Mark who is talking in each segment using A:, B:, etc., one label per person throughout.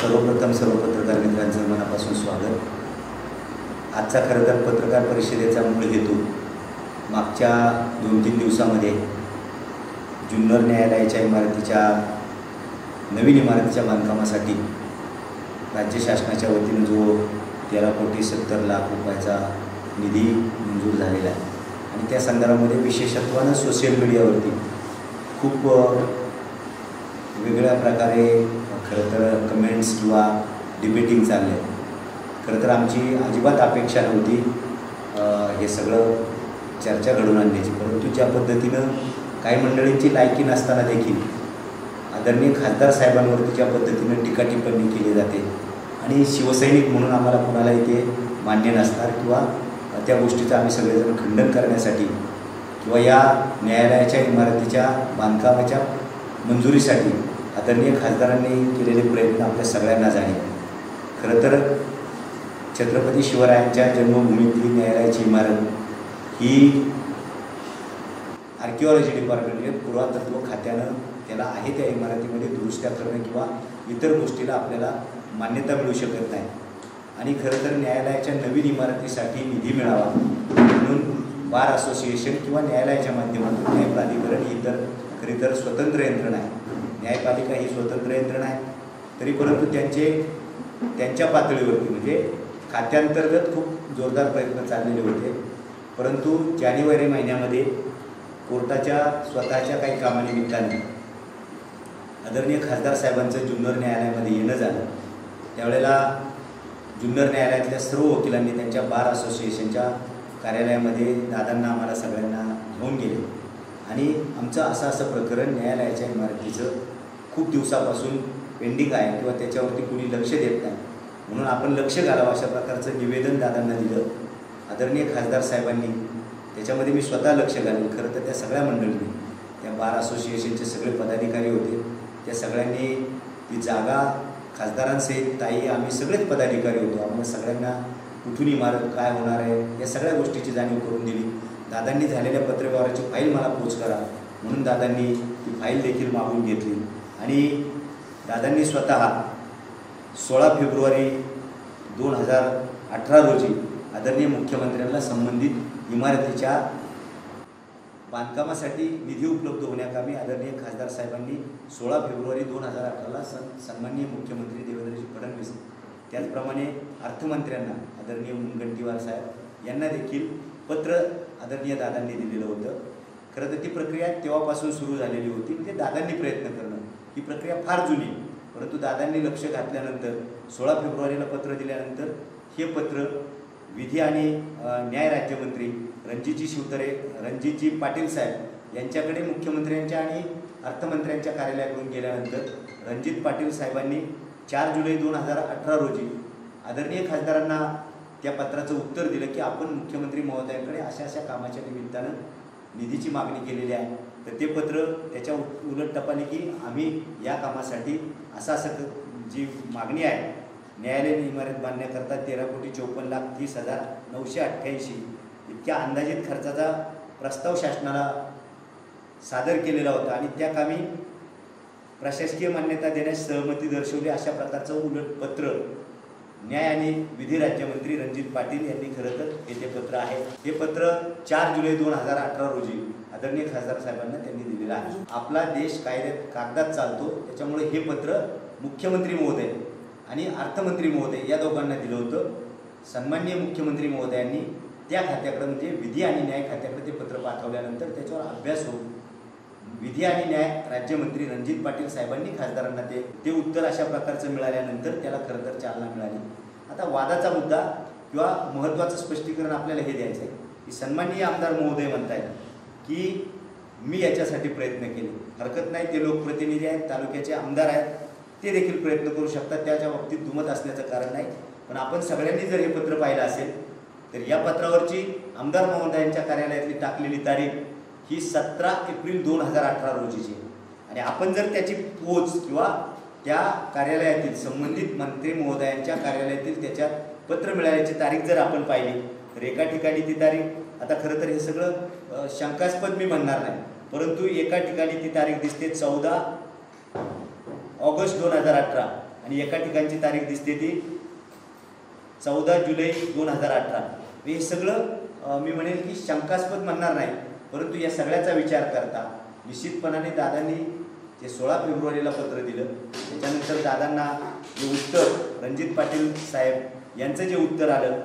A: सर्वप्रथम सर्व पत्रकार मित्रांचं मनापासून स्वागत. आजचा खरं तर पत्रकार परिषदेचा मूळ हेतू मागच्या दोन तीन दिवसामध्ये जुन्नर न्यायालयाच्या इमारतीच्या नवीन इमारतीच्या बांधकामासाठी राज्य शासनाच्या वतीनं जो तेरा कोटी सत्तर लाख रुपयाचा निधी मंजूर झालेला आहे. आणि त्या संदर्भामध्ये विशेषत्वानं सोशल मीडियावरती खूप वेगळ्या प्रकारे खरं तर कमेंट्स किंवा डिबेटिंग चालले खरं तर आमची अजिबात अपेक्षा नव्हती हे सगळं चर्चा घडून आणण्याची. परंतु ज्या पद्धतीनं काही मंडळींची लायकी नसताना देखील आदरणीय खासदार साहेबांवरती ज्या पद्धतीनं टीका टिप्पणी केली जाते आणि शिवसैनिक म्हणून आम्हाला कुणालाही ते मान्य नसणार किंवा त्या गोष्टीचं आम्ही सगळेजण खंडन करण्यासाठी किंवा या न्यायालयाच्या इमारतीच्या बांधकामाच्या मंजुरीसाठी आदरणीय खासदारांनी केलेले प्रयत्न आपल्या सगळ्यांना जाणे खरं तर छत्रपती शिवरायांच्या जन्मभूमीतली न्यायालयाची इमारत ही आर्किओलॉजी डिपार्टमेंट म्हणजे पुरातत्व खात्यानं त्याला आहे त्या इमारतीमध्ये दुरुस्त्या करणं किंवा इतर गोष्टीला आपल्याला मान्यता मिळू शकत नाही. आणि खरं तर न्यायालयाच्या नवीन इमारतीसाठी निधी मिळावा म्हणून बार असोसिएशन किंवा न्यायालयाच्या माध्यमातून न्याय प्राधिकरण ही तर खरी तर स्वतंत्र यंत्रणा आहे. न्यायपालिका ही स्वतंत्र यंत्रणा आहे. तरी परंतु त्यांचे त्यांच्या पातळीवरती म्हणजे खात्यांतर्गत खूप जोरदार प्रयत्न चाललेले होते. परंतु जानेवारी महिन्यामध्ये कोर्टाच्या स्वतःच्या काही कामानिमित्ताने आदरणीय खासदार साहेबांचं जुन्नर न्यायालयामध्ये येणं झालं. त्यावेळेला जुन्नर न्यायालयातल्या सर्व वकिलांनी त्यांच्या बार असोसिएशनच्या कार्यालयामध्ये दादांना आम्हाला सगळ्यांना घेऊन गेले. आणि आमचं असं असं प्रकरण न्यायालयाच्या इमारतीचं खूप दिवसापासून पेंडिंग आहे किंवा त्याच्यावरती कुणी लक्ष देत नाही. म्हणून आपण लक्ष घालावं अशा प्रकारचं निवेदन दादांना दिलं. आदरणीय खासदार साहेबांनी त्याच्यामध्ये मी स्वतः लक्ष घालेन खरं तर त्या सगळ्या मंडळींनी त्या बार असोसिएशनचे सगळे पदाधिकारी होते त्या सगळ्यांनी ती जागा खासदारांसहित ताई आम्ही सगळेच पदाधिकारी होतो. आम्हाला सगळ्यांना कुठून इमारत काय होणार आहे या सगळ्या गोष्टीची जाणीव करून दिली. दादांनी झालेल्या पत्रव्यवहाराची फाईल मला पोच करा. म्हणून दादांनी ती फाईल देखील मागून घेतली. आणि दादांनी स्वतः सोळा फेब्रुवारी दोन हजार अठरा रोजी आदरणीय मुख्यमंत्र्यांना संबंधित इमारतीच्या बांधकामासाठी निधी उपलब्ध होण्याकामी आदरणीय खासदार साहेबांनी सोळा फेब्रुवारी दोन हजार अठराला सन सन्माननीय मुख्यमंत्री देवेंद्रजी फडणवीस त्याचप्रमाणे अर्थमंत्र्यांना आदरणीय मुनगंटीवार साहेब यांना देखील पत्र आदरणीय दादांनी दिलेलं होतं. खरं तर ती प्रक्रिया तेव्हापासून सुरू झालेली होती. म्हणजे दादांनी प्रयत्न करणं. ही प्रक्रिया फार जुनी. परंतु दादांनी लक्ष घातल्यानंतर सोळा फेब्रुवारीला पत्र दिल्यानंतर हे पत्र विधी आणि न्याय राज्यमंत्री रणजितजी शिवतरे रणजितजी पाटील साहेब यांच्याकडे मुख्यमंत्र्यांच्या आणि अर्थमंत्र्यांच्या कार्यालयाकडून गेल्यानंतर रणजित पाटील साहेबांनी चार जुलै दोन हजार अठरा रोजी आदरणीय खासदारांना त्या पत्राचं उत्तर दिलं की आपण मुख्यमंत्री महोदयांकडे अशा अशा कामाच्या निमित्तानं निधीची मागणी केलेली आहे. तर ते पत्र त्याच्या उलट टपाली की आम्ही या कामासाठी असा असं जी मागणी आहे न्यायालयीन इमारत बांधण्याकरता तेरा कोटी चौपन्न लाख तीस हजार नऊशे अठ्ठ्याऐंशी इतक्या अंदाजित खर्चाचा प्रस्ताव शासनाला सादर केलेला होता आणि त्या कामी प्रशासकीय मान्यता देण्यास सहमती दर्शवली अशा प्रकारचं उलट पत्र न्याय आणि विधी राज्यमंत्री रणजित पाटील यांनी खरं तर हे ते पत्र आहे हे पत्र चार जुलै दोन हजार अठरा रोजी आदरणीय खासदार साहेबांना त्यांनी दिलेला आहे. आपला देश कायद्यात कागदात चालतो त्याच्यामुळे हे पत्र मुख्यमंत्री महोदय आणि अर्थमंत्री महोदय या दोघांना दिलं होतं. सन्माननीय मुख्यमंत्री महोदयांनी त्या खात्याकडे म्हणजे विधी आणि न्याय खात्याकडे ते पत्र पाठवल्यानंतर त्याच्यावर अभ्यास होऊन विधी आणि न्याय राज्यमंत्री रणजित पाटील साहेबांनी खासदारांना ते ते उत्तर अशा प्रकारचं मिळाल्यानंतर त्याला खरं तर चालना मिळाली. आता वादाचा मुद्दा किंवा महत्त्वाचं स्पष्टीकरण आपल्याला हे द्यायचं आहे की सन्माननीय आमदार महोदय म्हणतायत की मी याच्यासाठी प्रयत्न केले. हरकत नाही ते लोकप्रतिनिधी आहेत तालुक्याचे आमदार आहेत ते देखील प्रयत्न करू शकतात. त्याच्या बाबतीत दुमत असण्याचं कारण नाही. पण आपण सगळ्यांनी जर हे पत्र पाहिलं असेल तर या पत्रावरची आमदार महोदयांच्या कार्यालयातली टाकलेली तारीख ही सतरा एप्रिल दोन हजार अठरा रोजीची. आणि आपण जर त्याची पोच किंवा त्या कार्यालयातील संबंधित मंत्री महोदयांच्या कार्यालयातील त्याच्यात पत्र मिळाल्याची तारीख जर आपण पाहिली तर एका ठिकाणी ती तारीख आता खरं तर हे सगळं शंकास्पद मी म्हणणार नाही. परंतु एका ठिकाणी ती तारीख दिसते चौदा ऑगस्ट दोन हजार अठरा. आणि एका ठिकाणची तारीख दिसते ती चौदा जुलै दोन हजार अठरा. हे सगळं मी म्हणेल की शंकास्पद म्हणणार नाही. परंतु या सगळ्याचा विचार करता निश्चितपणाने दादांनी जे सोळा फेब्रुवारीला पत्र दिलं त्याच्यानंतर दादांना जे उत्तर रणजित पाटील साहेब यांचं जे उत्तर आलं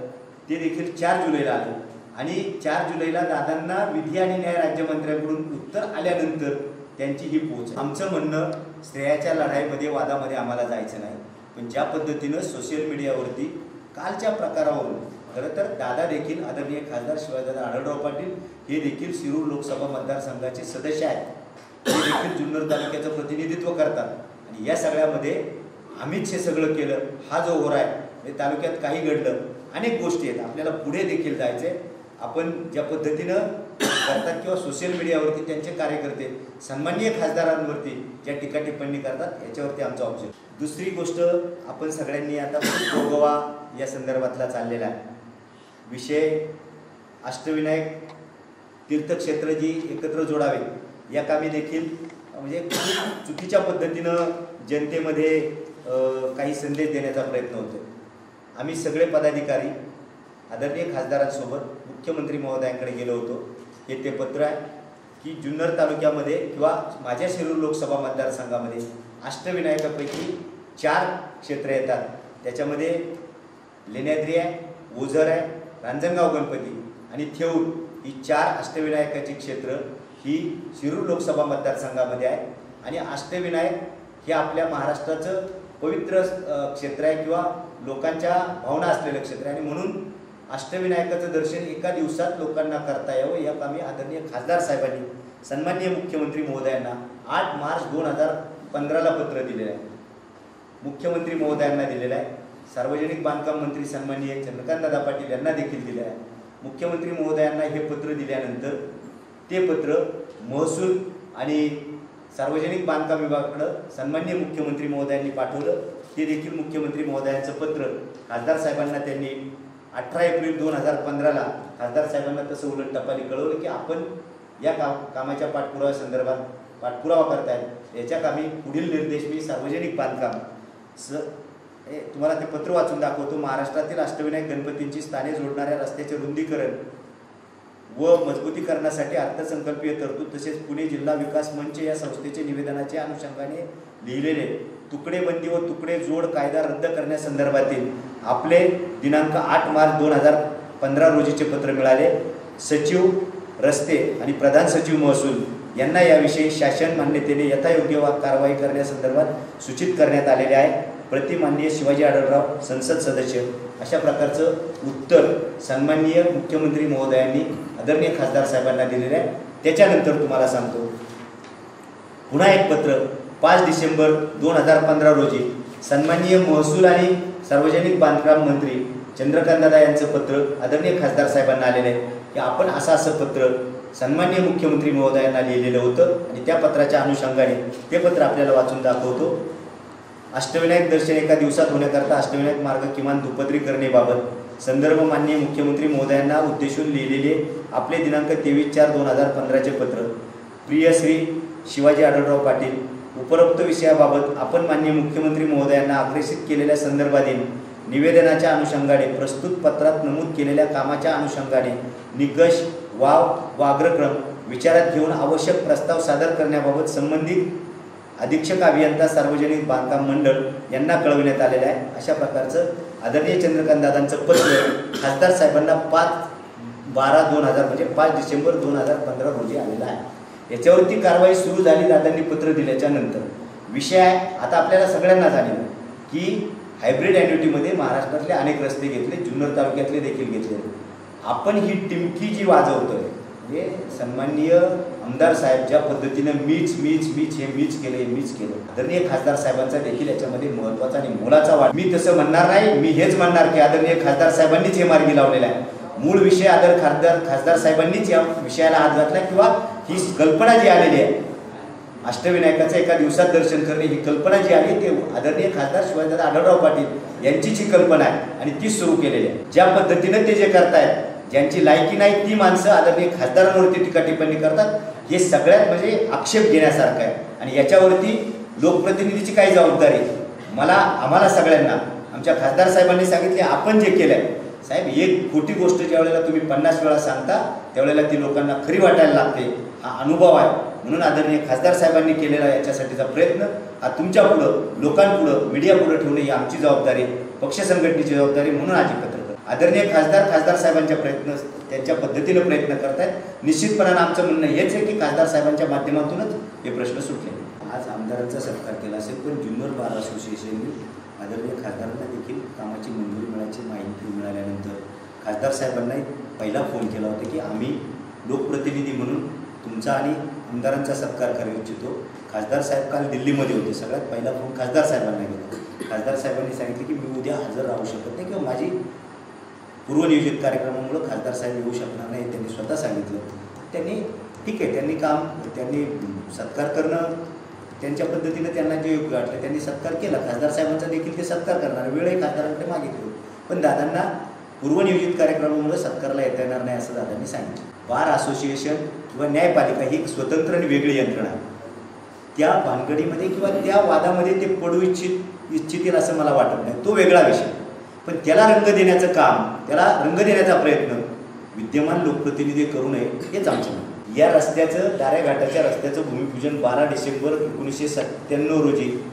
A: ते देखील चार जुलैला आलं. आणि चार जुलैला दादांना विधी आणि न्याय राज्यमंत्र्यांकडून उत्तर आल्यानंतर त्यांची ही पोच आमचं म्हणणं स्त्रियाच्या लढाईमध्ये वादामध्ये आम्हाला जायचं नाही. पण ज्या पद्धतीनं सोशल मीडियावरती कालच्या प्रकारावरून खरं तर दादा देखील आदरणीय खासदार शिवाजीदादा आढळराव पाटील हे देखील शिरूर लोकसभा मतदारसंघाचे सदस्य आहेत. ते देखील जुन्नर तालुक्याचं प्रतिनिधित्व करतात. आणि या सगळ्यामध्ये आम्हीच हे सगळं केलं. हा जो होरा आहे म्हणजे तालुक्यात काही घडलं अनेक गोष्टी आहेत. आपल्याला पुढे देखील जायचं आहे आपण ज्या पद्धतीनं करतात किंवा सोशल मीडियावरती त्यांचे कार्यकर्ते सन्माननीय खासदारांवरती ज्या टीका टिप्पणी करतात याच्यावरती आमचा ऑब्जेक्ट दुसरी गोष्ट आपण सगळ्यांनी आता गोगवा या संदर्भातला चाललेला आहे. विषय अष्टविनायक तीर्थक्षेत्र जी एकत्र जोडावे या कामी देखील म्हणजे चुकीच्या पद्धतीनं जनतेमध्ये काही संदेश देण्याचा प्रयत्न होतो आम्ही सगळे पदाधिकारी आदरणीय खासदारांसोबत मुख्यमंत्री महोदयांकडे गेलो होतो. हे ते पत्र आहे की जुन्नर तालुक्यामध्ये किंवा माझ्या शिरूर लोकसभा मतदारसंघामध्ये अष्टविनायकापैकी चार क्षेत्र येतात. त्याच्यामध्ये लेण्याद्री आहे ओझर आहे रांजणगाव गणपती आणि थेऊर ही चार अष्टविनायकाची क्षेत्र ही शिरूर लोकसभा मतदारसंघामध्ये आहे. आणि अष्टविनायक हे आपल्या महाराष्ट्राचं पवित्र क्षेत्र आहे किंवा लोकांच्या भावना असलेलं क्षेत्र आहे. आणि म्हणून अष्टविनायकाचं दर्शन एका दिवसात लोकांना करता यावं या कामी आदरणीय खासदार साहेबांनी सन्माननीय मुख्यमंत्री महोदयांना आठ मार्च दोन हजार पंधराला पत्र दिलेलं आहे. मुख्यमंत्री महोदयांना दिलेलं आहे. सार्वजनिक बांधकाम मंत्री सन्माननीय चंद्रकांत पाटील यांना देखील दिलं आहे. मुख्यमंत्री महोदयांना हे पत्र दिल्यानंतर ते पत्र महसूल आणि सार्वजनिक बांधकाम विभागाकडं सन्माननीय मुख्यमंत्री महोदयांनी पाठवलं. ते देखील मुख्यमंत्री महोदयांचं पत्र खासदार साहेबांना त्यांनी अठरा एप्रिल दोन हजार पंधराला खासदार साहेबांना तसं उलट टपाली कळवलं की आपण या काम कामाच्या पाठपुराव्यासंदर्भात पाठपुरावा करतायत याच्या कामी पुढील निर्देश मी सार्वजनिक बांधकाम स ए तुम्हाला ते पत्र वाचून दाखवतो. महाराष्ट्रातील अष्टविनायक गणपतींची स्थाने जोडणाऱ्या रस्त्याचे रुंदीकरण व मजबूतीकरणासाठी अर्थसंकल्पीय तरतूद तसेच पुणे जिल्हा विकास मंच या संस्थेचे निवेदनाच्या अनुषंगाने लिहिलेले तुकडे बंदी व तुकडे जोड कायदा रद्द करण्यासंदर्भातील आपले दिनांक आठ मार्च दोन हजार पंधरा रोजीचे पत्र मिळाले. सचिव रस्ते आणि प्रधान सचिव महसूल यांना याविषयी शासन मान्यतेने यथायोग्य वा कारवाई करण्यासंदर्भात सूचित करण्यात आलेले आहे. प्रतिमान्य शिवाजी आढळराव संसद सदस्य. अशा प्रकारचं उत्तर सन्माननीय मुख्यमंत्री महोदयांनी आदरणीय खासदार साहेबांना दिलेलं आहे. त्याच्यानंतर तुम्हाला सांगतो. पुन्हा एक पत्र पाच डिसेंबर दोन हजार पंधरा रोजी सन्माननीय महसूल आणि सार्वजनिक बांधकाम मंत्री चंद्रकांतदा यांचं पत्र आदरणीय खासदार साहेबांना आलेलं आहे. की आपण असं असं पत्र सन्माननीय मुख्यमंत्री महोदयांना लिहिलेलं होतं आणि त्या पत्राच्या अनुषंगाने ते पत्र आपल्याला वाचून दाखवतो. अष्टविनायक दर्शन एका दिवसात होण्याकरता अष्टविनायक मार्ग किमान दुपदरी करणेबाबत संदर्भ माननीय मुख्यमंत्री महोदयांना उद्देशून लिहिलेले आपले दिनांक तेवीस चार दोन हजार पंधराचे पत्र. प्रिय श्री शिवाजी आढळराव पाटील उपरोक्त विषयाबाबत आपण मान्य मुख्यमंत्री महोदयांना अग्रेसित केलेल्या संदर्भातील निवेदनाच्या अनुषंगाने प्रस्तुत पत्रात नमूद केलेल्या कामाच्या अनुषंगाने निकष वाव व अग्रक्रम विचारात घेऊन आवश्यक प्रस्ताव सादर करण्याबाबत संबंधित अधीक्षक अभियंता सार्वजनिक बांधकाम मंडळ यांना कळविण्यात आलेलं आहे. अशा प्रकारचं आदरणीय चंद्रकांत दादांचं पत्र खासदार साहेबांना पाच बारा दोन हजार म्हणजे पाच डिसेंबर दोन हजार पंधरा रोजी आलेला आहे. याच्यावरती कारवाई सुरू झाली दादांनी पत्र दिल्याच्या नंतर. विषय आता आपल्याला सगळ्यांना जाणीव की हायब्रिड ॲन्युटीमध्ये महाराष्ट्रातले अनेक रस्ते घेतले जुन्नर तालुक्यातले देखील घेतले. आपण ही टिमकी जी वाजवतोय म्हणजे सन्माननीय आमदार साहेब ज्या पद्धतीनं मीच मीच मीच हे मीच केलं हे मीच केलं. आदरणीय खासदार साहेबांचा देखील याच्यामध्ये महत्त्वाचा आणि मोलाचा वाट मी तसं म्हणणार नाही मी हेच म्हणणार की आदरणीय खासदार साहेबांनीच हे मार्गी लावलेला आहे. मूळ विषय आदर खासदार खासदार साहेबांनीच या विषयाला हात घातला किंवा ही कल्पना जी आलेली आहे. अष्टविनायकाचं एका दिवसात दर्शन करणे ही कल्पना जी आली ते आदरणीय खासदार शिवाजीदादा आढळराव पाटील यांची जी कल्पना आहे आणि तीच सुरू केलेली आहे. ज्या पद्धतीनं ते जे करतायत ज्यांची लायकी नाही ती माणसं आदरणीय खासदारांवरती टीका टिप्पणी करतात हे सगळ्यात म्हणजे आक्षेप घेण्यासारखं आहे. आणि याच्यावरती लोकप्रतिनिधीची काय जबाबदारी मला आम्हाला सगळ्यांना आमच्या खासदार साहेबांनी सांगितले आपण जे केलंय साहेब एक खोटी गोष्ट ज्या वेळेला तुम्ही पन्नास वेळा सांगता त्यावेळेला ती लोकांना खरी वाटायला लागते. हा अनुभव आहे. म्हणून आदरणीय खासदार साहेबांनी केलेला याच्यासाठीचा प्रयत्न हा तुमच्या पुढं लोकांपुढं मीडिया पुढं ठेवणे ही आमची जबाबदारी पक्ष संघटनेची जबाबदारी म्हणून आज एकत्र आदरणीय खासदार खासदार साहेबांच्या प्रयत्न त्यांच्या पद्धतीनं प्रयत्न करतायत. निश्चितपणानं आमचं म्हणणं हेच आहे की खासदार साहेबांच्या माध्यमातूनच हे प्रश्न सुटले. आज आमदारांचा सत्कार केला असेल पण जुन्नर बार असोसिएशनने आदरणीय खासदारांना देखील कामाची मंजुरी मिळायची माहिती मिळाल्यानंतर खासदार साहेबांना एक पहिला फोन केला होता की आम्ही लोकप्रतिनिधी म्हणून तुमचा आणि आमदारांचा सत्कार करू इच्छितो. खासदार साहेब काल दिल्लीमध्ये होते सगळ्यात. पहिला फोन खासदार साहेबांना गेला खासदार साहेबांनी सांगितले की मी उद्या हजर राहू शकत नाही किंवा माझी पूर्वनियोजित कार्यक्रमामुळं खासदार साहेब येऊ शकणार नाही त्यांनी स्वतः सांगितलं. त्यांनी ठीक आहे त्यांनी काम त्यांनी सत्कार करणं त्यांच्या पद्धतीनं त्यांना जे योग्य वाटलं त्यांनी सत्कार केला. खासदार साहेबांचा देखील ते सत्कार करणार. वेळही खासदारांकडे मागितली पण दादांना पूर्वनियोजित कार्यक्रमामुळे सत्कारला येता येणार नाही असं दादांनी सांगितलं. बार असोसिएशन किंवा न्यायपालिका ही एक स्वतंत्र आणि वेगळी यंत्रणा आहे. त्या भानगडीमध्ये किंवा त्या वादामध्ये ते पडू इच्छित इच्छितील असं मला वाटत नाही. तो वेगळा विषय. पण त्याला रंग देण्याचं काम त्याला रंग देण्याचा प्रयत्न विद्यमान लोकप्रतिनिधी करू नये हेच आमचं म्हणणं. या रस्त्याचं दाऱ्याघाटाच्या रस्त्याचं भूमिपूजन बारा डिसेंबर एकोणीसशे सत्त्याण्णव रोजी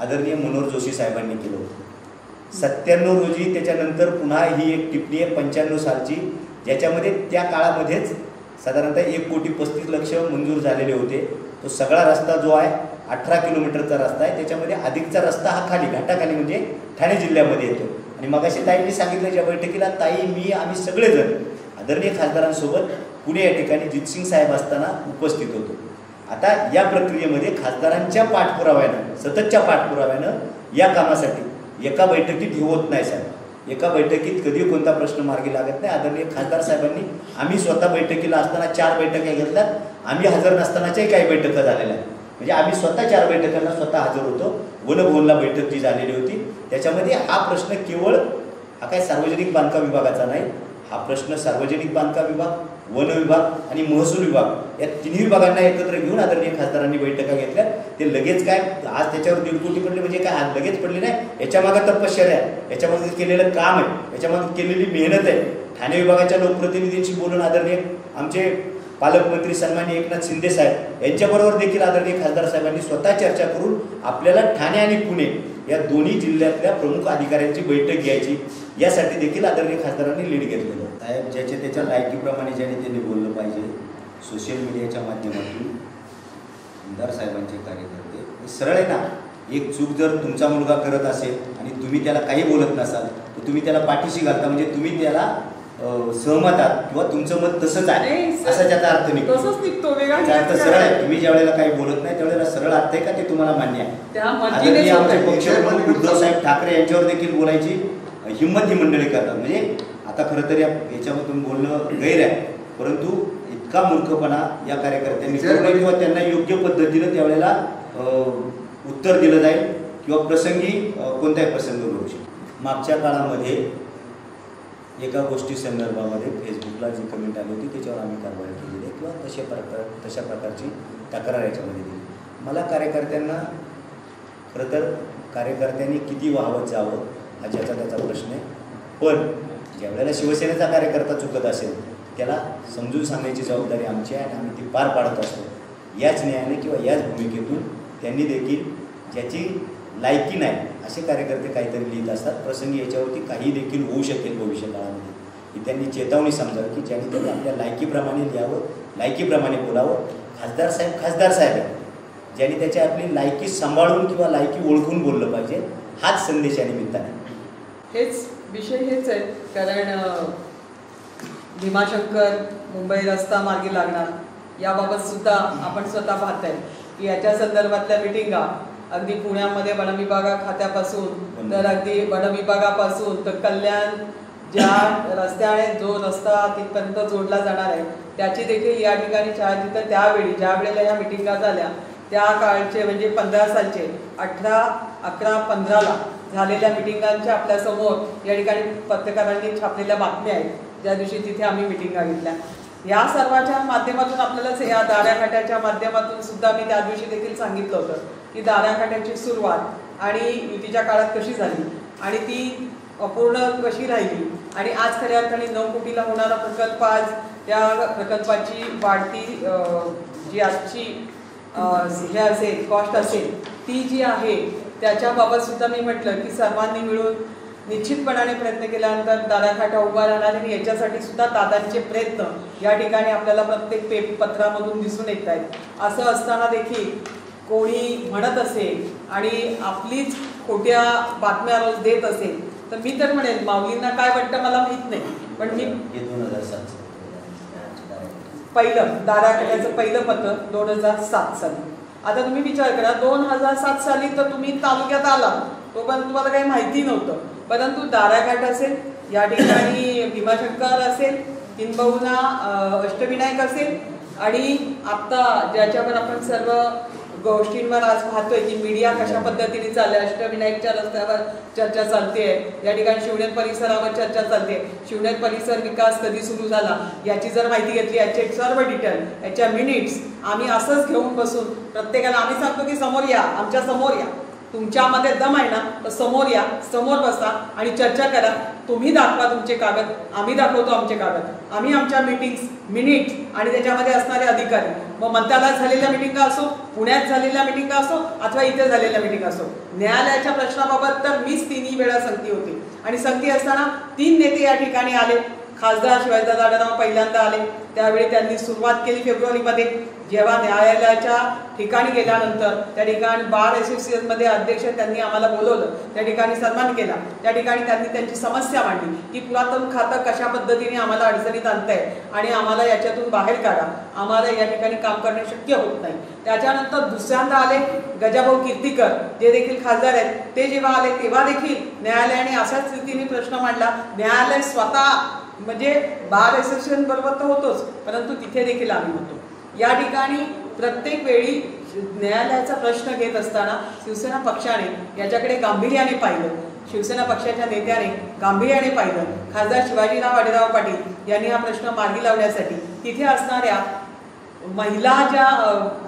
A: आदरणीय मनोहर जोशी साहेबांनी केलं होतं. सत्त्याण्णव रोजी त्याच्यानंतर पुन्हा ही एक टिप्पणी आहे पंच्याण्णव सालची ज्याच्यामध्ये त्या काळामध्येच साधारणतः एक कोटी पस्तीस लक्ष मंजूर झालेले होते. तो सगळा रस्ता जो आहे अठरा किलोमीटरचा रस्ता आहे. त्याच्यामध्ये अधिकचा रस्ता हा खाली घाटाखाली म्हणजे ठाणे जिल्ह्यामध्ये येतो. आणि मगाशी ताईंनी सांगितलं ज्या बैठकीला ताई मी आम्ही सगळेजण आदरणीय खासदारांसोबत पुणे या ठिकाणी जितसिंग साहेब असताना उपस्थित होतो. आता या प्रक्रियेमध्ये खासदारांच्या पाठपुराव्यानं सततच्या पाठपुराव्यानं या कामासाठी एका बैठकीत हे होत नाही साहेब. एका बैठकीत कधी कोणता प्रश्न मार्गी लागत नाही. आदरणीय खासदार साहेबांनी आम्ही स्वतः बैठकीला असताना चार बैठका घेतल्यात. आम्ही हजर नसतानाच्याही काही बैठका झालेल्या आहेत. म्हणजे आम्ही स्वतः चार बैठकांना स्वतः हजर होतो. वनभवनला बैठक जी झालेली होती. त्याच्यामध्ये हा प्रश्न केवळ हा काय सार्वजनिक बांधकाम विभागाचा नाही हा प्रश्न सार्वजनिक बांधकाम विभाग वन विभाग आणि महसूल विभाग या तिन्ही विभागांना एकत्र घेऊन आदरणीय खासदारांनी बैठका घेतल्या. ते लगेच काय आज त्याच्यावर दीड कोटी पडले म्हणजे काय? आज लगेच पडले नाही. याच्यामागे तपश्चर्या आहे. याच्यामध्ये केलेलं काम आहे. याच्यामागे केलेली मेहनत आहे. ठाणे विभागाच्या लोकप्रतिनिधींशी बोलून आदरणीय आमचे पालकमंत्री सन्मान्य एकनाथ शिंदे साहेब यांच्याबरोबर देखील आदरणीय खासदार साहेबांनी स्वतः चर्चा करून आपल्याला ठाणे आणि पुणे या दोन्ही जिल्ह्यातल्या प्रमुख अधिकाऱ्यांची बैठक घ्यायची यासाठी देखील आदरणीय खासदारांनी लीड घेतलेलं आहे. साहेब ज्याच्या त्याच्या लायकीप्रमाणे ज्याने त्यांनी बोललं पाहिजे सोशल मीडियाच्या माध्यमातून आमदार साहेबांचे कार्यकर्ते सरळ आहे ना एक चूक जर तुमचा मुलगा करत असेल आणि तुम्ही त्याला काही बोलत नसाल तर तुम्ही त्याला पाठीशी घालता म्हणजे तुम्ही त्याला सहमत आहात किंवा तुमचं मत तसंच आहे. असा त्याचा अर्थ निघतो
B: तसंच निघतो
A: अर्थ. सरळ आहे तुम्ही ज्या वेळेला काही बोलत नाही त्यावेळेला सरळ अर्थ आहे का ते तुम्हाला मान्य आहे आमचे. पक्षप्रमुख उद्धव साहेब ठाकरे यांच्यावर देखील बोलायची हिंमत ही मंडळी करतात म्हणजे आता खरं तर या याच्यामधून बोलणं गैर आहे परंतु इतका मूर्खपणा या कार्यकर्त्यांनी करू नये किंवा त्यांना योग्य पद्धतीनं त्यावेळेला उत्तर दिलं जाईल किंवा प्रसंगी अं, कोणत्याही प्रसंग घडू शकतो मागच्या काळामध्ये एका गोष्टी संदर्भामध्ये फेसबुकला जी कमेंट आली होती त्याच्यावर आम्ही कारवाई केलेली आहे. किंवा तशा प्रकार तशा प्रकारची तक्रार याच्यामध्ये दिली. मला कार्यकर्त्यांना खरं तर कार्यकर्त्यांनी किती वाहवत जावं हा ज्याचा त्याचा प्रश्न आहे. पण ज्या वेळेला शिवसेनेचा कार्यकर्ता चुकत असेल त्याला समजून सांगण्याची जबाबदारी आमची आहे आणि आम्ही ती पार पाडत असतो. याच न्यायाने किंवा याच भूमिकेतून त्यांनी देखील ज्याची लायकी नाही. असे कार्यकर्ते काहीतरी लिहित असतात. प्रसंगी याच्यावरती काही देखील होऊ शकेल भविष्य काळामध्ये ही त्यांनी चेतावणी समजावी की ज्याने त्यांनी आपल्या लायकीप्रमाणे लिहावं लायकीप्रमाणे बोलावं. खासदार साहेब खासदार साहेब आहे ज्यांनी त्याची आपली लायकी सांभाळून किंवा लायकी ओळखून बोललं पाहिजे हाच संदेश या निमित्ताने.
B: हेच विषय हेच आहेत कारण भीमाशंकर मुंबई रस्ता मार्गी लागणार. याबाबत सुद्धा आपण स्वतः पाहताय. की याच्या संदर्भातल्या मिटिंगा अगदी पुण्यामध्ये वनविभागा खात्यापासून तर अगदी वनविभागापासून तर कल्याण ज्या रस्त्याने जो रस्ता तिथपर्यंत जोडला जाणार आहे त्याची देखील या ठिकाणी छायाचित्र त्यावेळी ज्या वेळेला या मिटिंगा झाल्या त्या काळचे म्हणजे पंधरा सालचे अठरा अकरा पंधराला झालेल्या मिटिंगांच्या आपल्यासमोर या ठिकाणी पत्रकारांनी छापलेल्या बातम्या आहेत ज्या दिवशी तिथे आम्ही मिटिंगा घेतल्या. या सर्वाच्या माध्यमातून आपल्याला या दाड्या घाट्याच्या माध्यमातून सुद्धा मी त्या दिवशी देखील सांगितलं होतं. की दाराखाट्याची सुरुवात आणि युतीच्या काळात कशी झाली? आणि ती अपूर्ण कशी राहिली? आणि आज खऱ्या अर्थाने नऊ कोटीला होणारा प्रकल्प आज त्या प्रकल्पाची वाढती जी आजची हे असेल कॉस्ट असेल ती जी आहे त्याच्याबाबत सुद्धा मी म्हटलं की सर्वांनी मिळून निश्चितपणाने प्रयत्न केल्यानंतर दाराखाटा उभा राहणार आणि याच्यासाठी सुद्धा दादांचे प्रयत्न या ठिकाणी आपल्याला प्रत्येक पे पत्रामधून दिसून येत आहेत. असं असताना देखील कोणी म्हणत असेल आणि आपलीच खोट्या बातम्या रोज देत असेल तर मी तर म्हणेल माऊलींना काय वाटतं मला माहीत नाही. पण मी
A: दोन हजार सात
B: पहिलं पहिलं पत्र दोन हजार सात साली. आता तुम्ही विचार करा दोन हजार सात साली तर तुम्ही तालुक्यात आला तोपर्यंत तुम्हाला काही माहिती नव्हतं. परंतु दाराघाट असेल या ठिकाणी भीमाशंकर असेल किंबहुना अष्टविनायक असेल आणि आता ज्याच्यावर आपण सर्व गोष्टींवर आज पाहतोय की मीडिया कशा पद्धतीने चालले अष्टविनायकच्या रस्त्यावर चर्चा चालते. या ठिकाणी शिवनेर परिसरावर चर्चा चालते. शिवनेर परिसर विकास कधी सुरू झाला याची जर माहिती घेतली याचे सर्व डिटेल याच्या मिनिट्स आम्ही असंच घेऊन बसून प्रत्येकाला आम्ही सांगतो की समोर या आमच्यासमोर या. तुमच्यामध्ये दम आहे ना तर समोर या समोर बसा आणि चर्चा करा. तुम्ही दाखवा तुमचे कागद आम्ही दाखवतो आमचे कागद. आम्ही आमच्या मीटिंग्स मिनिट आणि त्याच्यामध्ये असणारे अधिकारी. मग मंत्रालयात झालेल्या मिटिंगा असो पुण्यात झालेल्या मिटिंगा असो अथवा इथे झालेल्या मिटिंग असो. न्यायालयाच्या प्रश्नाबाबत तर मीच तिन्ही वेळा संगती होती. आणि संगती असताना तीन नेते या ठिकाणी आले. खासदार शिवाजीदादा आढळराव पहिल्यांदा आले. त्यावेळी त्यांनी सुरुवात केली फेब्रुवारीमध्ये. जेव्हा न्यायालयाच्या ठिकाणी गेल्यानंतर त्या ठिकाणी बार असोसिएशनमध्ये अध्यक्ष त्यांनी आम्हाला बोलवलं. त्या ठिकाणी सन्मान केला. त्या ठिकाणी त्यांनी त्यांची समस्या मांडली की पुरातन खातं कशा पद्धतीने आम्हाला अडचणीत आणतंय आणि आम्हाला याच्यातून बाहेर काढा. आम्हाला या ठिकाणी काम करणे शक्य होत नाही. त्याच्यानंतर दुसऱ्यांदा आले गजाभाऊ कीर्तीकर. जे देखील खासदार आहेत ते जेव्हा आले तेव्हा देखील न्यायालयाने अशाच स्थितीने प्रश्न मांडला. न्यायालय स्वतः म्हणजे बार असोसिएशन बरोबर तर होतोच परंतु तिथे देखील आम्ही होतो. या ठिकाणी प्रत्येक वेळी न्यायालयाचा प्रश्न घेत असताना शिवसेना पक्षाने याच्याकडे गांभीर्याने पाहिलं. शिवसेना पक्षाच्या नेत्याने गांभीर्याने पाहिलं. खासदार शिवाजीराव आढेराव पाटील यांनी हा प्रश्न मार्गी लावण्यासाठी तिथे असणाऱ्या महिला ज्या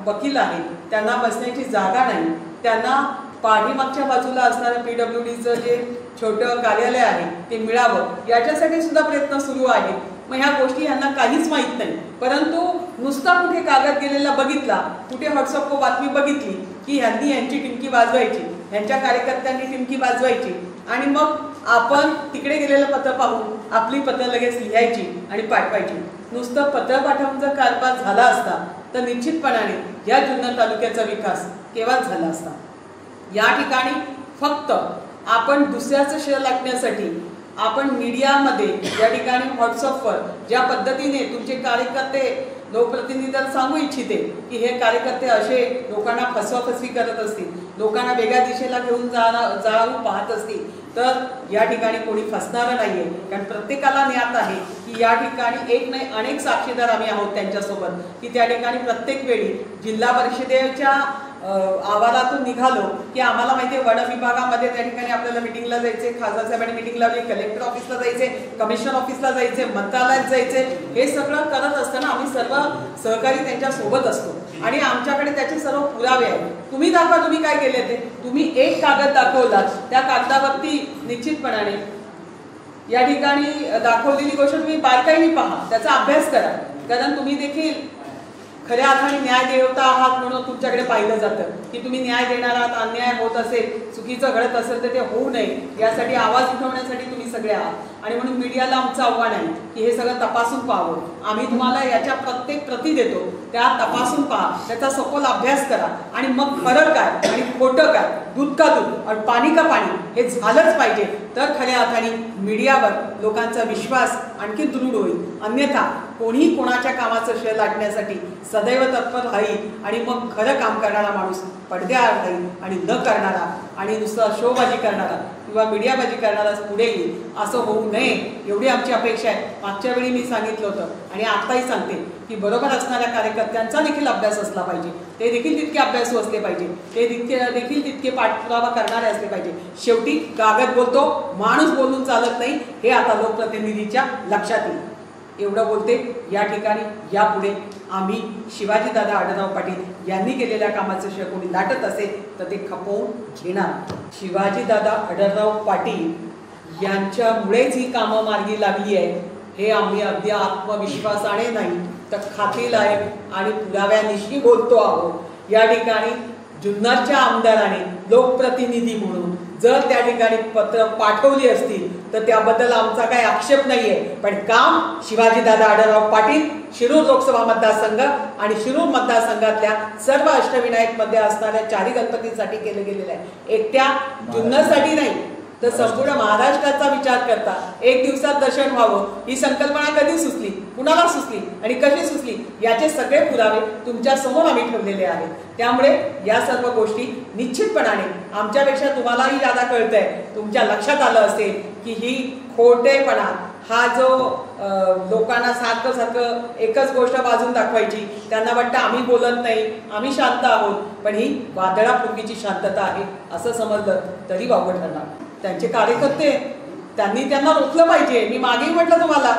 B: वकील आहेत त्यांना बसण्याची जागा नाही. त्यांना पाठीमागच्या बाजूला असणारं पी डब्ल्यू डीचं जे छोटं कार्यालय आहे ते मिळावं याच्यासाठी सुद्धा प्रयत्न सुरू आहेत. मग ह्या गोष्टी यांना काहीच माहीत नाही. परंतु नुसता कुठे कागद गेलेला बघितला कुठे व्हॉट्सअप बातमी बघितली की ह्यांनी यांची टिमकी वाजवायची ह्यांच्या कार्यकर्त्यांनी टिमकी वाजवायची आणि मग आपण तिकडे गेलेलं पत्र पाहून आपली पत्र लगेच लिहायची आणि पाठवायची. नुसतं पत्र पाठवून जर कारभार झाला असता तर निश्चितपणाने या जुन्नर तालुक्याचा विकास केव्हाच झाला असता? या ठिकाणी फक्त आपण दुसऱ्याचं शेअर लागण्यासाठी आपण मीडियामध्ये या ठिकाणी व्हॉट्सअपवर ज्या पद्धतीने तुमचे कार्यकर्ते लोकप्रतिनिधीला सांगू इच्छिते की हे कार्यकर्ते असे लोकांना फसवाफसवी करत असतील लोकांना वेगळ्या दिशेला घेऊन जाणं जाळून पाहत असतील तर या ठिकाणी कोणी फसणारं नाहीये. कारण प्रत्येकाला ज्ञात आहे की या ठिकाणी एक नाही अनेक साक्षीदार आम्ही आहोत त्यांच्यासोबत. की त्या ठिकाणी प्रत्येक वेळी जिल्हा परिषदेच्या आवारातून निघालो की आम्हाला माहिती आहे वन विभागामध्ये त्या ठिकाणी आपल्याला मिटिंगला जायचे खासदार साहेबांनी मिटिंग लावली कलेक्टर ऑफिसला जायचे कमिशनर ऑफिसला जायचे मंत्रालयात जायचे. हे सगळं करत असताना आम्ही सर्व सहकारी त्यांच्यासोबत असतो. आणि आमच्याकडे त्याचे सर्व पुरावे आहेत. तुम्ही दाखवा तुम्ही काय केले ते? तुम्ही एक कागद दाखवला त्या कागदावरती निश्चितपणाने या ठिकाणी दाखवलेली गोष्ट तुम्ही बारकाईने पहा. त्याचा अभ्यास करा. कारण तुम्ही देखील खऱ्या अर्थाने न्याय देवता आहात म्हणून तुमच्याकडे पाहिलं जातं. की तुम्ही न्याय देणार आहात अन्याय होत असेल चुकीचं घडत असेल तर ते होऊ नये यासाठी आवाज उठवण्यासाठी तुम्ही सगळे आहात. आणि म्हणून मीडियाला आमचं आव्हान आहे की हे सगळं तपासून पाहावं. आम्ही तुम्हाला याच्या प्रत्येक प्रती देतो. त्या तपासून पहा. त्याचा सखोल अभ्यास करा. आणि मग खरं काय? आणि खोटं काय? दूध का दूध? आणि पाणी का पाणी? हे झालंच पाहिजे. तर खऱ्या अर्थाने मीडियावर लोकांचा विश्वास आणखी दृढ होईल. अन्यथा कोणीही कोणाच्या कामाचं श्रेय लाटण्यासाठी सदैव तत्पर राहील आणि मग खरं काम करणारा माणूस पडद्याआड राहील आणि न करणारा आणि नुसता शोबाजी करणारा किंवा मीडियाबाजी करणारा पुढे येईल. असं होऊ नये एवढी आमची अपेक्षा आहे. मागच्या वेळी मी सांगितलं होतं आणि आताही सांगते. की बरोबर असणाऱ्या कार्यकर्त्यांचा देखील अभ्यास असला पाहिजे. ते देखील तितके अभ्यासू असले पाहिजे. ते तितके देखील तितके पाठपुरावा करणारे असले पाहिजे. शेवटी कागद बोलतो माणूस बोलून चालत नाही हे आता लोकप्रतिनिधीच्या लक्षात येईल. एवढं बोलते या ठिकाणी यापुढे आम्ही शिवाजीदादा आढळराव पाटील यांनी केलेल्या कामाचं श्रेय कोणी लाटत असेल तर ते खपवून घेणार. शिवाजीदादा आढळराव पाटील यांच्यामुळेच ही कामं मार्गी लागली आहे हे आम्ही अगदी आत्मविश्वासाने नाही. खातील आहे आणि पुराव्यानिशी बोलतो आहोत. या ठिकाणी जुन्नरच्या आमदाराने लोकप्रतिनिधी म्हणून जर त्या ठिकाणी पत्र पाठवली असतील तर त्याबद्दल आमचा काही आक्षेप नाहीये. पण काम शिवाजीदादा आढळराव पाटील शिरूर लोकसभा मतदारसंघ आणि शिरूर मतदारसंघातल्या सर्व अष्टविनायकमध्ये असणाऱ्या चारी गणपतींसाठी केलं गेलेलं आहे. एकट्या जुन्नरसाठी नाही तर संपूर्ण महाराष्ट्राचा विचार करता एक दिवसात दर्शन व्हावं ही संकल्पना कधी सुचली? कुणाला सुचली? आणि कशी सुचली? याचे सगळे पुरावे तुमच्यासमोर आम्ही ठेवलेले आहेत. त्यामुळे या सर्व गोष्टी निश्चितपणाने आमच्यापेक्षा तुम्हालाही जादा कळतंय तुमच्या लक्षात आलं असेल की ही खोटेपणा हा जो लोकांना सारखं सारखं एकच गोष्ट बाजून दाखवायची त्यांना वाटतं आम्ही बोलत नाही आम्ही शांत आहोत पण ही वादळापूर्वीची शांतता आहे असं समजलं तरी वावगं ठरणार. त्यांचे कार्यकर्ते त्यांनी त्यांना रोखलं पाहिजे. मी मागेही म्हटलं तुम्हाला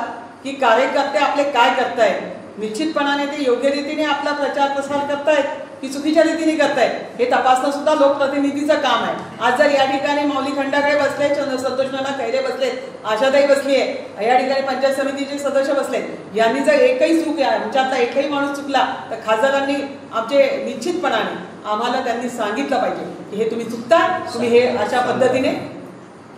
B: की कार्यकर्ते आपले काय करतायत? निश्चितपणाने ते योग्य रीतीने आपला प्रचार प्रसार करतायत की चुकीच्या रीतीने करतायत? हे तपासणं सुद्धा लोकप्रतिनिधीचं काम आहे. आज जर या ठिकाणी माऊली खंडाकडे बसले चंद्र संतोष नाना खैरे बसले आशाताई बसली आहे या ठिकाणी पंचायत समितीचे सदस्य बसले यांनी जर एकही चूक आहे आमच्यातला एकही माणूस चुकला तर खासदारांनी आमचे निश्चितपणाने आम्हाला त्यांनी सांगितलं पाहिजे की हे तुम्ही चुकता तुम्ही हे अशा पद्धतीने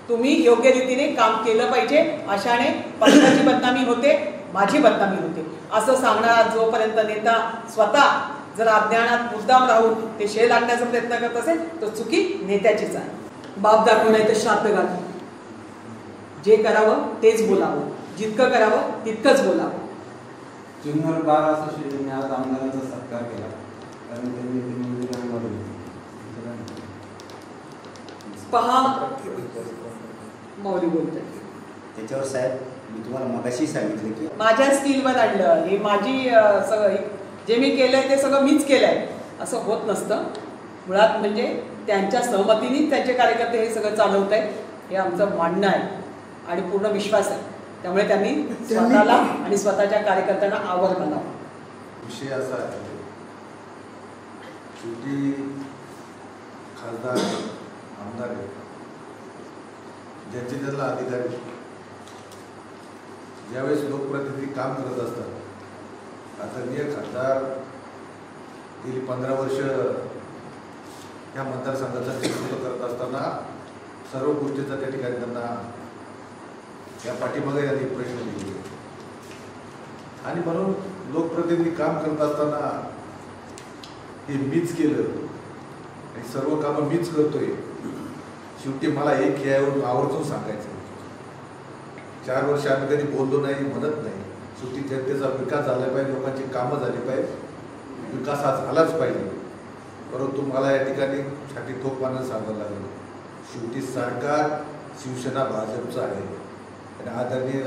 B: तुम्ही योग्य रीतीने काम केलं पाहिजे. अशाने पक्षाची बदनामी होते माझी बदनामी होते. असं सांगणारा जोपर्यंत नेता स्वतः जर अज्ञानात मुद्दाम राहून ते शेल आणण्याचा प्रयत्न करत असेल तर चुकी नेत्याचीच आहे. बाप दाखवू नाही तर शात घाल. जे करावं तेच बोलावं. जितकं करावं तितकंच बोलावं.
C: जुन्नर बार असोसिएशनने आज आमदारांचा सत्कार केला. कारण त्यांनी दिली.
B: पहा मौली बोलतोय
A: त्याच्यावर साहेब मी तुम्हाला मगाशी सांगितलं की
B: माझ्या स्किलवर आणलं. हे माझी सगळं जे मी केलंय ते सगळं मीच केलंय. असं होत नसतं. मुळात म्हणजे त्यांच्या सहमतीनेच त्यांचे कार्यकर्ते हे सगळं चालवत आहेत हे आमचं मानणं आहे. आणि पूर्ण विश्वास आहे. त्यामुळे त्यांनी स्वतःला आणि स्वतःच्या कार्यकर्त्यांना आवर घालावं.
D: विषय असा आहे. शेवटी खासदार आमदार आहे ज्यांचे ज्याला अधिकार ज्यावेळेस लोकप्रतिनिधी काम करत असतात आता आदरणीय खासदार गेली पंधरा वर्ष या मतदारसंघाचं नेतृत्व करत असताना सर्व गोष्टीचा त्या ठिकाणी त्यांना या पाठीमागे त्यांनी प्रश्न दिले आणि म्हणून लोकप्रतिनिधी काम करत असताना हे मीच केलं. आणि सर्व कामं मीच करतोय. शेवटी मला एक यावरून आवर्जून सांगायचं चार वर्ष आम्ही कधी बोललो नाही म्हणत नाही. शेवटी जनतेचा विकास झाला पाहिजे लोकांची कामं झाली पाहिजे. विकास हा झालाच पाहिजे. परंतु मला या ठिकाणी छाती ठोकवानं सांगावं लागलं. शेवटी सरकार शिवसेना भाजपचं आहे. आणि आदरणीय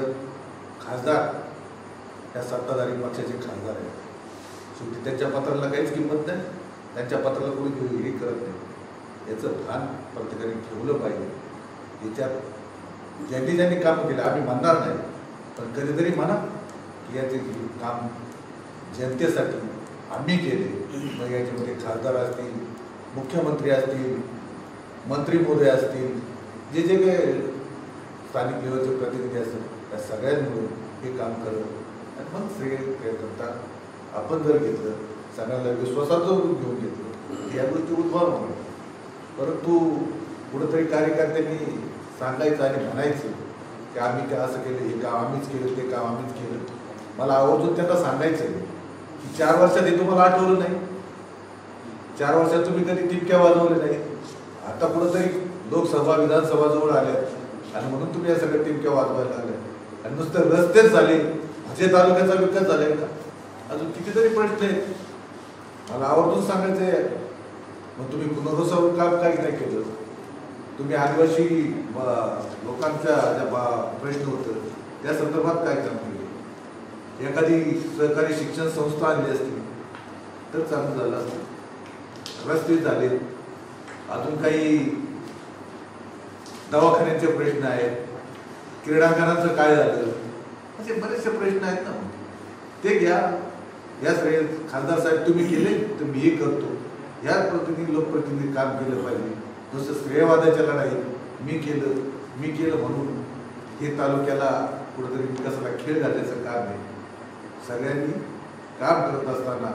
D: खासदार या सत्ताधारी पक्षाचे खासदार आहेत. शेवटी त्यांच्या पत्राला काहीच किंमत नाही. त्यांच्या पत्राला कोणी हे करत नाही. याचं भान प्रत्येकाने ठेवलं पाहिजे. याच्यात ज्यांनी ज्यांनी काम केलं आम्ही म्हणणार नाही. पण कधीतरी म्हणा की याचे काम जनतेसाठी आम्ही केले. मग याच्यामध्ये खासदार असतील मुख्यमंत्री असतील मंत्री महोदय असतील जे जे काही स्थानिक लेवलचे प्रतिनिधी असतील त्या सगळ्यांमुळे हे काम करत आणि मग सगळे काय करतात आपण जर घेतलं सगळ्यांना विश्वासाचं घेऊन घेतलं या गोष्टी उद्भवणार परंतु कुठंतरी कार्यकर्त्यांनी सांगायचं आणि म्हणायचं की आम्ही काय असं केलं हे काम आम्हीच केलं ते काम आम्हीच केलं. मला आवर्जून त्यांना सांगायचं आहे की चार वर्षात हे तुम्हाला आठवलं नाही. चार वर्षात तुम्ही कधी टिपक्या वाजवले नाही आता कुठंतरी लोकसभा विधानसभा जवळ आल्या आणि म्हणून तुम्ही या सगळ्या टिपक्या वाजवायला लागल्या आणि नुसते रस्तेच झाले. भजे तालुक्याचा विकास झालाय का? अजून कितीतरी प्रश्न आहेत. मला आवर्जून सांगायचं आहे मग तुम्ही पुनर्वसन काम काही नाही केलं? तुम्ही आदिवासी ब- लोकांच्या ज्या बा- प्रश्न होतं त्या संदर्भात काय काम केले? एखादी सहकारी शिक्षण संस्था आणली असती तर चांगलं झालं असतं. रस्ते झाले. अजून काही दवाखान्याचे प्रश्न आहेत. क्रीडांगणाचं काय झालं? असे बरेचसे प्रश्न आहेत ना. ते घ्या. या सगळे खासदार साहेब तुम्ही केले तर मी हे करतो. या प्रतिनिधी लोकप्रतिनिधी काम केलं पाहिजे. जसं श्रेयवादाच्या लढाईत मी केलं मी केलं म्हणून हे तालुक्याला कुठंतरी विकासाला खेळ घालण्याचं काम आहे. सगळ्यांनी काम करत असताना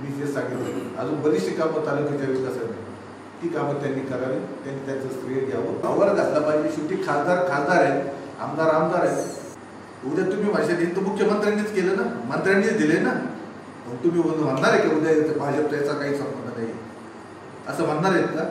D: मी जे सांगितलं अजून बरीचशी कामं तालुक्याच्या विकासाने ती कामं त्यांनी करावी त्यांनी त्यांचं श्रेय घ्यावं. आव्हान घातला पाहिजे शेवटी खासदार खासदार आहेत आमदार आमदार आहेत. उद्या तुम्ही भाषा दिली तर मुख्यमंत्र्यांनीच केलं ना मंत्र्यांनीच दिले ना. मग तुम्ही म्हणणार आहे का उद्या भाजपचा याचा काही संबंध असं म्हणणार आहेत का?